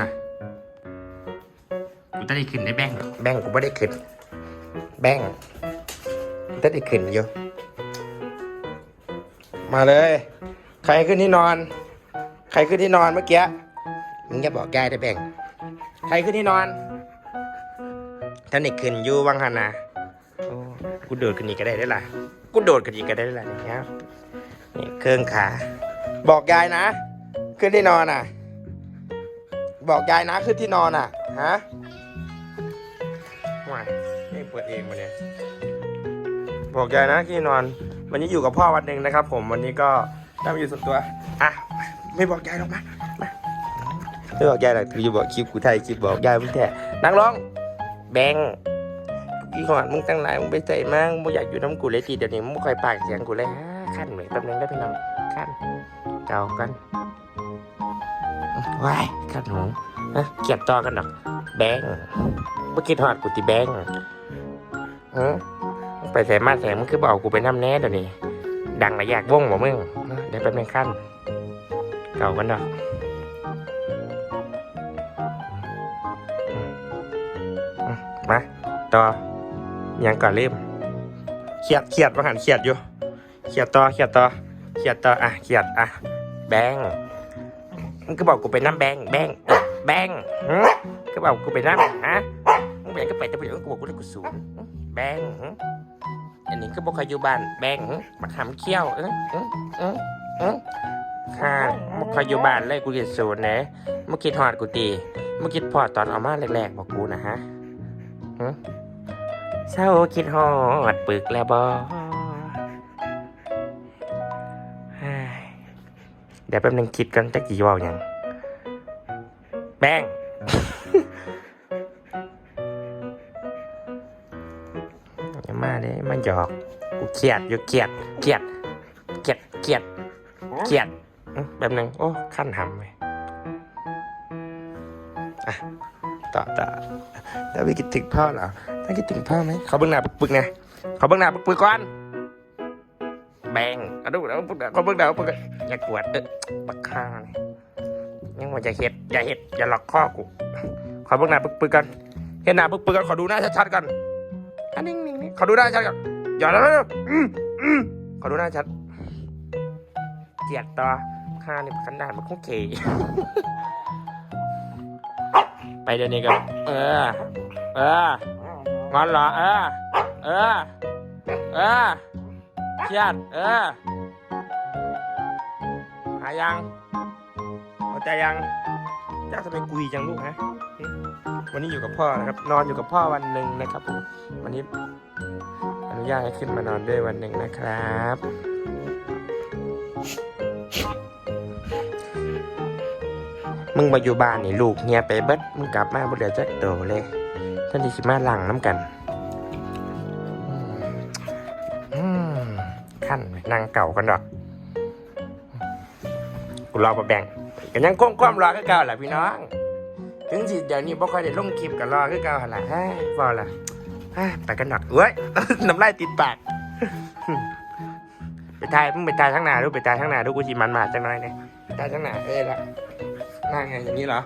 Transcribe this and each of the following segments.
นะกูจะได้ขึ้นได้แบ่งค์แบงค์กูไม่ได้ขึ้น แบงค์กูจะได้ขึ้นอยู่มาเลย ใครขึ้นที่นอน ใครขึ้นที่นอนเมื่อกี้มึงอย่าบอกยายได้แบ่งค์ใครขึ้นที่นอนท่านนี่ขึ้นอยู่วังหันนะโอ้กูโดดขึ้นอีกก็ได้ได้อล่ะกูโดดขึ้นอีกก็ได้ได้อล่ะเนี่ยนี่เครื่องขา บอกยายนะ ขึ้นที่นอนอะ บอกยายนะขึ้นที่นอนอะ ฮะไม่ไม่เปิดเองมาเนี่ย บอกยายนะที่นอน วันนี้อยู่กับพ่อวันหนึ่งนะครับ ผม วันนี้ก็ได้มาอยู่ส่วนตัว อะ ไม่บอกยายหรอกมามาไม่บอกยายหรอกคือจะบอกคลิปกูไทยคลิปบอกยายมึงแท้นั่งร้อง แบงค์กี่หอนมึงตั้งหลายมึงไปใส่มากมึงอยากอยู่น้ำกูเลยทีเดี๋ยวนี้มึงคอยปากเสียงกูเลยขั้นเหมือนแป๊บนึงได้พี่น้องขั้นเก่ากัน ว้ายขั้นหงฮะเกียดต่อกันดอกแบงเมื่อกี้ทอดกูตีแบงค์ฮะมึงไปใส่มาใส่มึงคือบอกกูไปน้ำแน่เดี๋ยวนี้ดังระยากวงบ่มึงเดี๋ยวแป๊บนึงขั้นเก่ากันดอกมาต่อยังก่อนเริ่มเขียดเขียดมาหันเขียดอยู่เขียดต่อเขียดต่อเขียดต่ออะเขียดอะแบง มึงก็บอกกูไปน้ำแบงแบงแบงก็บอกกูไปน้ำฮะมึงไปก็ไปแต่ไปเดี๋ยวกูบอกกูได้กูศูนย์แบงอันนี้ก็บอกใครอยู่บ้านแบงมาทำเขี้ยวเออเออเออเออค่ะมึงคอยอยู่บ้านเลยกูเรียนศูนย์นะเมื่อคิดหอดกูตีเมื่อคิดพอตอนเอามาแรกๆบอกกูนะฮะเศร้าคิดหอดปึกแล้วบอ เดี๋ยวแป๊บนึงคิดกันจะกี่วาวยังแป้งอย่ามาเด้มันหยอกกูเครียดอยู่เครียดเครียดเครียดเครียดเครียดแป๊บนึงโอ้ขั้นหำเลยอะต่อต่อแล้วไปคิดถึงพ่อเหรอถ้าคิดถึงพ่อไหมเขาเบื้งหน้าปึกๆไงเขาเบื้งหน้าปึกๆก่อน แบงอาดูแล้วเขาเบิ่งเดาเบิ่งอย่ากวดเออปักคานี่ยังว่าจะเห็ดอย่าเห็ดอย่าหลอกข้อกูขอเบิ่งหน้าปึกๆกันเห็นหน้าปึกๆกันขอดูหน้าชัดๆกันอันนี้นี่นี่ขอดูหน้าชัดกันอย่าแล้วอืมอืมขอดูหน้าชัดเกลียดต่อข้านี่ขันดานมันคงเขยไปเดี๋ยวนี้กันเออ เอองอนเหรอเออ เออ เออ เครียดเออ หายังเข้าใจยังเจ้าจะไปกุยจังลูกฮะวันนี้อยู่กับพ่อนะครับ นอนอยู่กับพ่อวันหนึ่งนะครับผมวันนี้อนุญาตให้ขึ้นมานอนด้วยวันหนึ่งนะครับ มึงมาอยู่บ้านนี่ลูกเฮียไปเบิดมึงกลับมาบ่เหลือจักโตเลยท่านที่สิมาหลังน้ำกัน นางเก่ากันดอกกูรอมาแบ่งกันยังก้มก้มรอคือเก่าแหละพี่น้อง ถึงสิเดี๋ยวนี้บ่ค่อยได้ลงคลิปกันรอคือเก่าหั่นล่ะฮ้ยบ่ล่ะฮ้ยไปกันดอกเอ้ยน้ำลายติดปากไปตายมึงไปตายทั้งหน้าดูไปตายทั้งหน้าดูกูสิมันมาจังน่อยเนี่ยไปตายทั้งหน้าเอ้ยละนั่งไงอย่างนี้เหรอ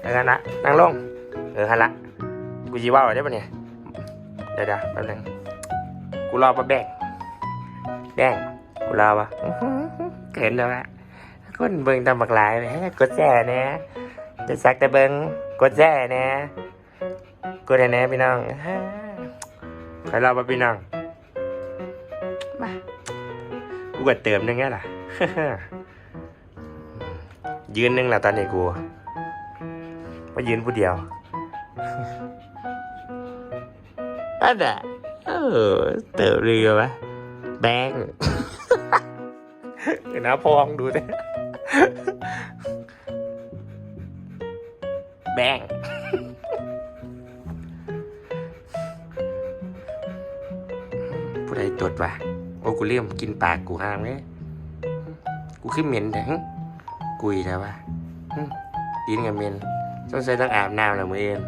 ไปกันละนั่งลงเออฮันละกูจีว่าไว้ได้ปะเนี่ยเดี๋ยวเดี๋ยวแป๊บนึงกูรอมาแบ่งแดง กูรอวะอื้อหือเกินแล้วอะคนเบิ่งตามบักหลายเลยกดแช่แหน่จะสักแต่เบิ่งกดแช่แหน่กดให้แหน่พี่น้องฮ่าใครรอมาพี่น้องมากูกดเติมนึงไงล่ะยืนนึงแล้วตอนนี้กูมายืนผู้เดียวอันน่ะเออเติมเรือวะแบง เดี๋ยวนะพองดูสิแบงผู้ใดตดวะโอ้กูเลี่ยมกินปากกูห้ามเลยกูขึ้นเหม็นแต่กุยแล้ววะหึกินกับเหม็นต้องใส่ต้องอาบน้ำแล้วมือเอง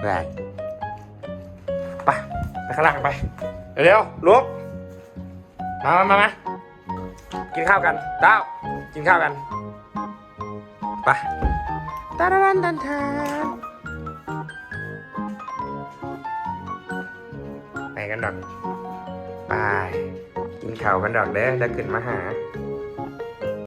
ไปไปไปข้างล่างไป เร็วๆลุกมามามามา กินข้าวกันเต้ากินข้าวกันไปตาดันดันทานไปกันดอกไปกินข้าวกันดอกเด้อจะขึ้นมาหา